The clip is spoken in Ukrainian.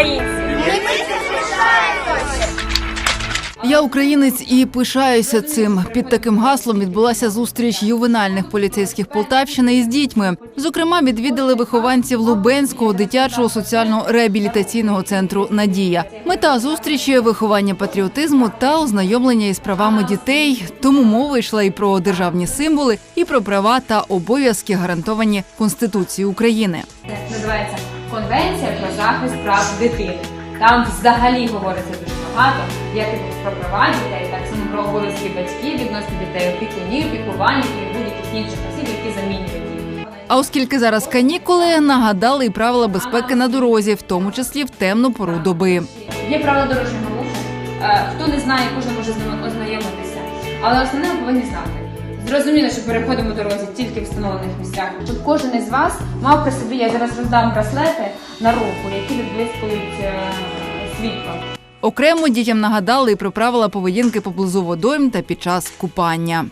українці. Я українець і пишаюся цим. Під таким гаслом відбулася зустріч ювенальних поліцейських Полтавщини із дітьми. Зокрема, відвідали вихованців Лубенського дитячого соціально-реабілітаційного центру Надія. Мета зустрічі виховання патріотизму та ознайомлення із правами дітей. Тому мова йшла і про державні символи, і про права та обов'язки гарантовані Конституцією України. Називається Конвенція про захист прав дитини. Там взагалі говориться дуже багато, як і про права дітей, так само про обов'язки батьків відносно дітей, опікунів, піклувальників і будь-яких інших осіб, які замінюють. А оскільки зараз канікули, нагадали і правила безпеки на дорозі, в тому числі в темну пору доби. Є правила дорожнього руху. Е, Хто не знає, кожен може з ними ознайомитися. Але основне ви повинні знати. Зрозуміло, що переходимо дорозі тільки в встановлених місцях. Щоб кожен із вас мав при собі, я зараз роздам браслети на руку, які відблискують е, світло. Окремо дітям нагадали і про правила поведінки поблизу водойм та під час купання.